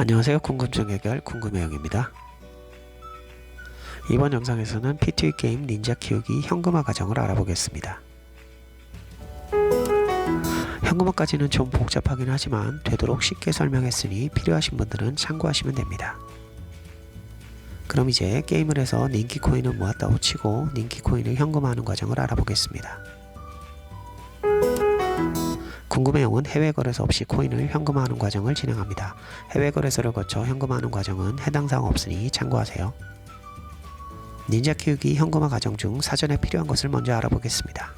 안녕하세요. 궁금증 해결 궁금해영입니다. 이번 영상에서는 P2E 게임 닌자 키우기 현금화 과정을 알아보겠습니다. 현금화까지는 좀 복잡하긴 하지만 되도록 쉽게 설명했으니 필요하신 분들은 참고하시면 됩니다. 그럼 이제 게임을 해서 닌키 코인을 모았다고 치고 닌키 코인을 현금화하는 과정을 알아보겠습니다. 궁금해용은 해외 거래소 없이 코인을 현금화하는 과정을 진행합니다. 해외 거래소를 거쳐 현금화하는 과정은 해당 사항 없으니 참고하세요. 닌자 키우기 현금화 과정 중 사전에 필요한 것을 먼저 알아보겠습니다.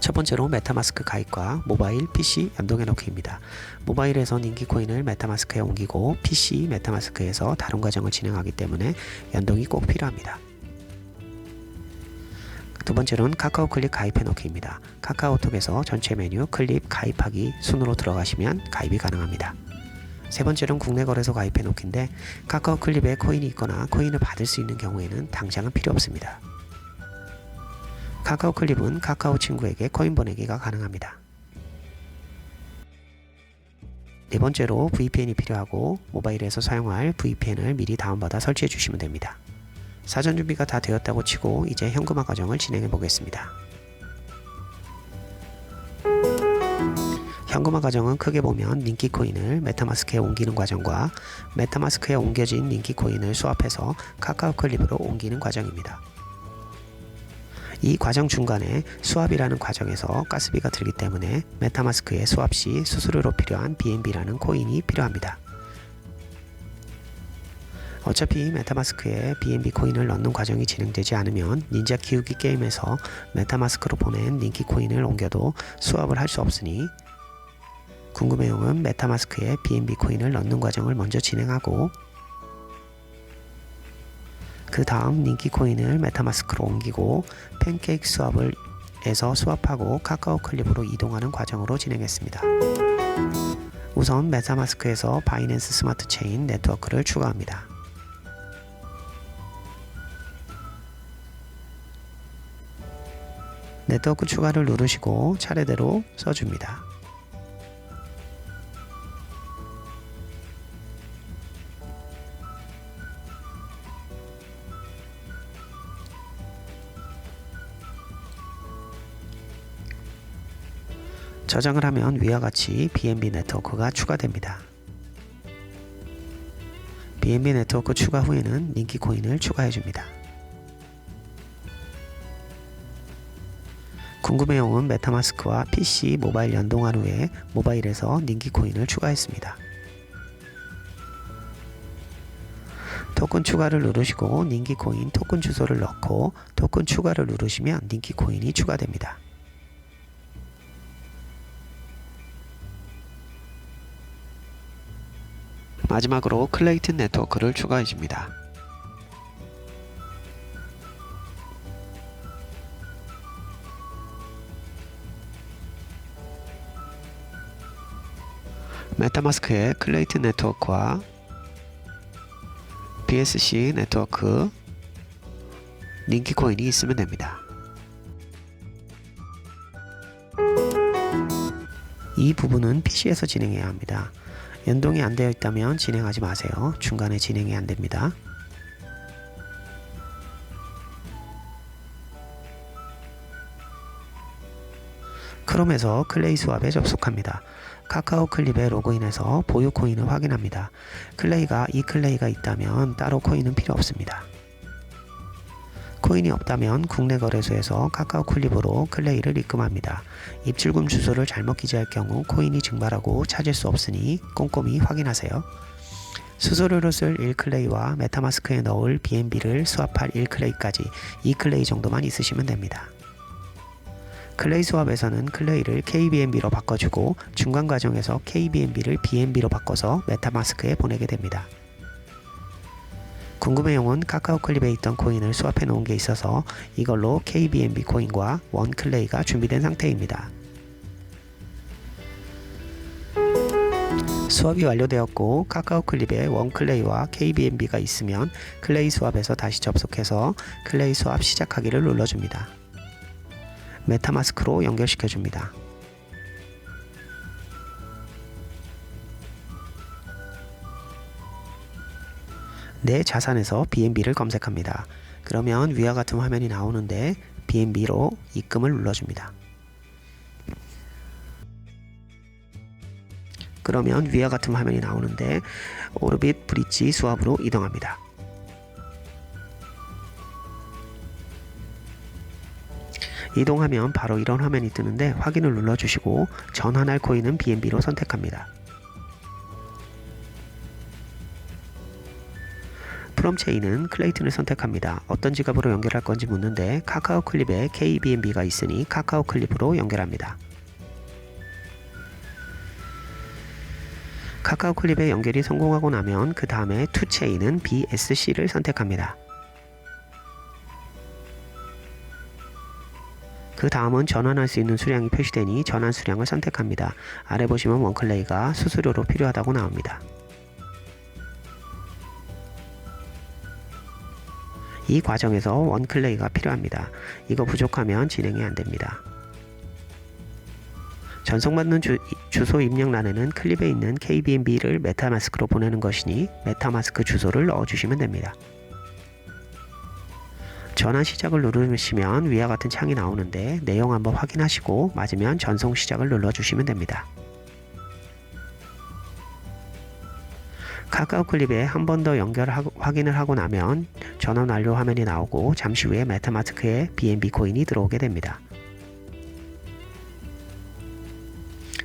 첫 번째로 메타마스크 가입과 모바일, PC 연동해 놓기입니다. 모바일에서 닌기 코인을 메타마스크에 옮기고 PC 메타마스크에서 다른 과정을 진행하기 때문에 연동이 꼭 필요합니다. 두 번째로는 카카오 클립 가입해 놓기입니다. 카카오톡에서 전체 메뉴 클립 가입하기 순으로 들어가시면 가입이 가능합니다. 세 번째로는 국내 거래소 가입해 놓기인데 카카오 클립에 코인이 있거나 코인을 받을 수 있는 경우에는 당장은 필요 없습니다. 카카오 클립은 카카오 친구에게 코인 보내기가 가능합니다. 네 번째로 VPN이 필요하고 모바일에서 사용할 VPN을 미리 다운받아 설치해 주시면 됩니다. 사전 준비가 다 되었다고 치고 이제 현금화 과정을 진행해 보겠습니다. 현금화 과정은 크게 보면 닌키 코인을 메타마스크에 옮기는 과정과 메타마스크에 옮겨진 닌키 코인을 수합해서 카카오 클립으로 옮기는 과정입니다. 이 과정 중간에 수압이라는 과정에서 가스비가 들기 때문에 메타마스크의 수압 시 수수료로 필요한 BNB라는 코인이 필요합니다. 어차피 메타마스크에 BNB 코인을 넣는 과정이 진행되지 않으면 닌자 키우기 게임에서 메타마스크로 보낸 닌키 코인을 옮겨도 수압을 할 수 없으니 궁금해용은 메타마스크에 BNB 코인을 넣는 과정을 먼저 진행하고 그 다음 닌키 코인을 메타마스크로 옮기고 팬케이크 수압을 에서 수압하고 카카오 클립으로 이동하는 과정으로 진행했습니다. 우선 메타마스크에서 바이낸스 스마트 체인 네트워크를 추가합니다. 네트워크 추가를 누르시고 차례대로 써줍니다. 저장을 하면 위와 같이 BNB 네트워크가 추가됩니다. BNB 네트워크 추가 후에는 닌키 코인을 추가해 줍니다. 궁금해용은 메타마스크와 PC 모바일 연동한 후에 모바일에서 닌키 코인을 추가했습니다. 토큰 추가를 누르시고 닌키 코인 토큰 주소를 넣고 토큰 추가를 누르시면 닌키 코인이 추가됩니다. 마지막으로 클레이튼 네트워크를 추가해 줍니다. 메타마스크의 클레이튼 네트워크와 BSC 네트워크 닌키 코인이 있으면 됩니다. 이 부분은 PC에서 진행해야 합니다. 연동이 안 되어 있다면 진행하지 마세요. 중간에 진행이 안 됩니다. 크롬에서 클레이 수압에 접속합니다. 카카오 클립에 로그인해서 보유 코인을 확인합니다. 클레이가 이 클레이가 있다면 따로 코인은 필요 없습니다. 코인이 없다면 국내 거래소에서 카카오 클립으로 클레이를 입금합니다. 입출금 주소를 잘못 기재할 경우 코인이 증발하고 찾을 수 없으니 꼼꼼히 확인하세요. 수수료로 쓸 1클레이와 메타마스크에 넣을 BNB를 수합할 1클레이까지 2클레이 정도만 있으시면 됩니다. 클레이 수합에서는 클레이를 KBNB로 바꿔주고 중간 과정에서 KBNB를 BNB로 바꿔서 메타마스크에 보내게 됩니다. 궁금해용은 카카오 클립에 있던 코인을 수합해 놓은 게 있어서 이걸로 KBNB 코인과 원 클레이가 준비된 상태입니다. 수합이 완료되었고 카카오 클립에 원 클레이와 KBNB가 있으면 클레이 수합에서 다시 접속해서 클레이 수합 시작하기를 눌러줍니다. 메타마스크로 연결시켜 줍니다. 내 자산에서 BNB를 검색합니다. 그러면 위와 같은 화면이 나오는데 BNB로 입금을 눌러줍니다. 그러면 위와 같은 화면이 나오는데 오르빗 브릿지 수압으로 이동합니다. 이동하면 바로 이런 화면이 뜨는데 확인을 눌러주시고 전환할 코인은 BNB로 선택합니다. 프롬 체인은 클레이튼을 선택합니다. 어떤 지갑으로 연결할 건지 묻는데 카카오 클립에 KBNB가 있으니 카카오 클립으로 연결합니다. 카카오 클립에 연결이 성공하고 나면 그 다음에 투체인은 BSC를 선택합니다. 그 다음은 전환할 수 있는 수량이 표시되니 전환 수량을 선택합니다. 아래 보시면 원클레이가 수수료로 필요하다고 나옵니다. 이 과정에서 원클레이가 필요합니다. 이거 부족하면 진행이 안됩니다. 전송받는 주, 주소 입력란에는 클립에 있는 KBNB를 메타마스크로 보내는 것이니 메타마스크 주소를 넣어주시면 됩니다. 전환 시작을 누르시면 위와 같은 창이 나오는데 내용 한번 확인하시고 맞으면 전송 시작을 눌러주시면 됩니다. 카카오 클립에 한 번 더 연결 확인을 하고 나면 전원 완료 화면이 나오고 잠시 후에 메타마스크에 BNB 코인이 들어오게 됩니다.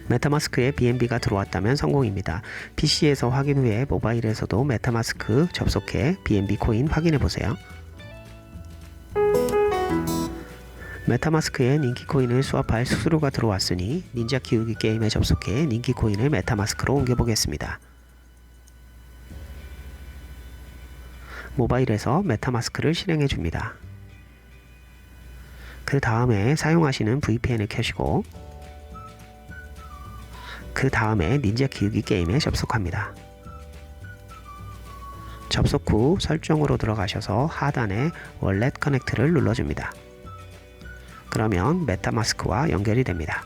메타마스크에 BNB가 들어왔다면 성공입니다. PC에서 확인 후에 모바일에서도 메타마스크 접속해 BNB 코인 확인해 보세요. 메타마스크에 닌키 코인을 수합할 수수료가 들어왔으니 닌자 키우기 게임에 접속해 닌키 코인을 메타마스크로 옮겨보겠습니다. 모바일에서 메타마스크를 실행해 줍니다. 그 다음에 사용하시는 VPN을 켜시고 그 다음에 닌자 키우기 게임에 접속합니다. 접속 후 설정으로 들어가셔서 하단에 월렛 커넥트를 눌러줍니다. 그러면 메타마스크와 연결이 됩니다.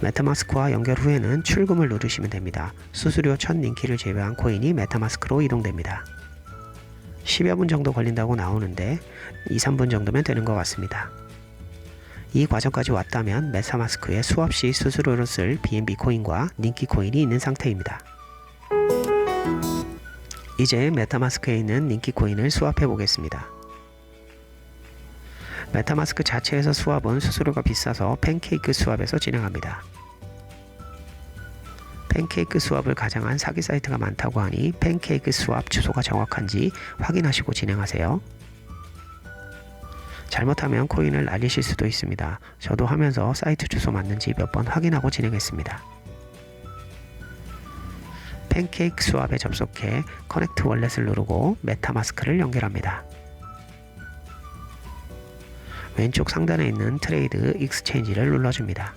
메타마스크와 연결 후에는 출금을 누르시면 됩니다. 수수료 첫 링키를 제외한 코인이 메타마스크로 이동됩니다. 10여 분 정도 걸린다고 나오는데 2, 3분 정도면 되는 것 같습니다. 이 과정까지 왔다면 메타마스크에 수업 시 수수료로 쓸 BNB 코인과 닌키 코인이 있는 상태입니다. 이제 메타마스크에 있는 닌키 코인을 수합해 보겠습니다. 메타마스크 자체에서 수합은 수수료가 비싸서 팬케이크 수합에서 진행합니다. 팬케이크 수합을 가장한 사기 사이트가 많다고 하니 팬케이크 수합 주소가 정확한지 확인하시고 진행하세요. 잘못하면 코인을 날리실 수도 있습니다. 저도 하면서 사이트 주소 맞는지 몇 번 확인하고 진행했습니다. 팬케이크 수합에 접속해 커넥트 월렛을 누르고 메타마스크를 연결합니다. 왼쪽 상단에 있는 트레이드 익스체인지를 눌러줍니다.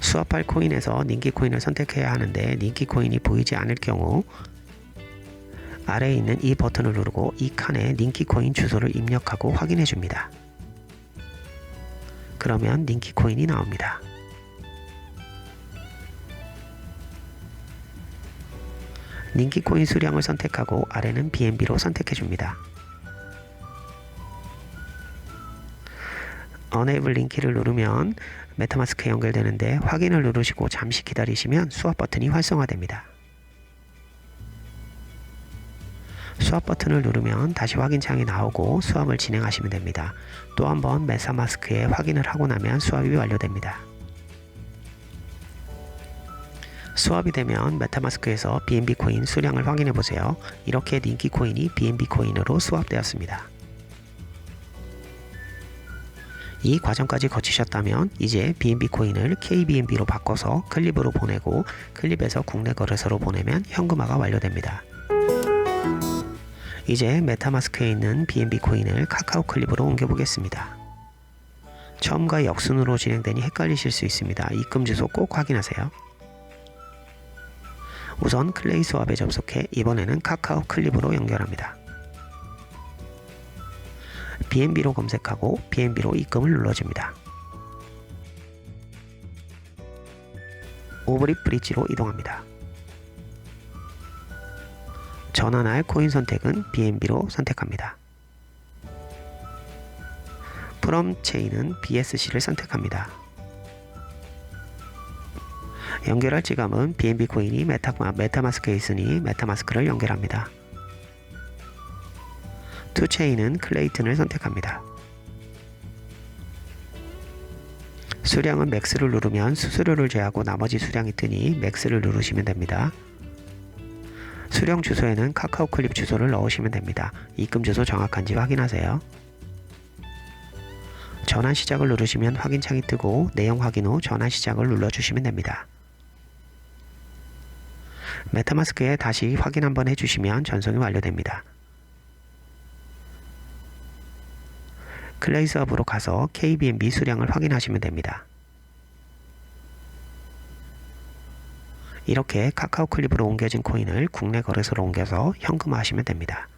수합할 코인에서 닌키 코인을 선택해야 하는데 닌키 코인이 보이지 않을 경우 아래에 있는 이 버튼을 누르고 이 칸에 닌키 코인 주소를 입력하고 확인해 줍니다. 그러면 닌키 코인이 나옵니다. 닌키 코인 수량을 선택하고 아래는 BNB로 선택해 줍니다. Enable 링키를 누르면 메타마스크에 연결되는데 확인을 누르시고 잠시 기다리시면 수업 버튼이 활성화됩니다. 수업 버튼을 누르면 다시 확인 창이 나오고 수업을 진행하시면 됩니다. 또 한번 메타마스크에 확인을 하고 나면 수업이 완료됩니다. 수업이 되면 메타마스크에서 BNB 코인 수량을 확인해 보세요. 이렇게 링키 코인이 BNB 코인으로 수합되었습니다. 이 과정까지 거치셨다면 이제 BNB 코인을 KBNB로 바꿔서 클립으로 보내고 클립에서 국내 거래소로 보내면 현금화가 완료됩니다. 이제 메타마스크에 있는 BNB 코인을 카카오 클립으로 옮겨보겠습니다. 처음과 역순으로 진행되니 헷갈리실 수 있습니다. 입금 주소 꼭 확인하세요. 우선 클레이 수압에 접속해 이번에는 카카오 클립으로 연결합니다. BNB로 검색하고 BNB로 입금을 눌러줍니다. 오버립 브릿지로 이동합니다. 전환할 코인 선택은 BNB로 선택합니다. 프롬 체인은 BSC를 선택합니다. 연결할 지감은 BNB 코인이 메타, 메타마스크에 있으니 메타마스크를 연결합니다. 투체인은 클레이튼을 선택합니다. 수량은 맥스를 누르면 수수료를 제하고 나머지 수량이 뜨니 맥스를 누르시면 됩니다. 수령 주소에는 카카오 클립 주소를 넣으시면 됩니다. 입금 주소 정확한지 확인하세요. 전환 시작을 누르시면 확인창이 뜨고 내용 확인 후 전환 시작을 눌러주시면 됩니다. 메타마스크에 다시 확인 한번 해주시면 전송이 완료됩니다. 클레이스 업으로 가서 KBNB 수량을 확인하시면 됩니다. 이렇게 카카오 클립으로 옮겨진 코인을 국내 거래소로 옮겨서 현금화하시면 됩니다.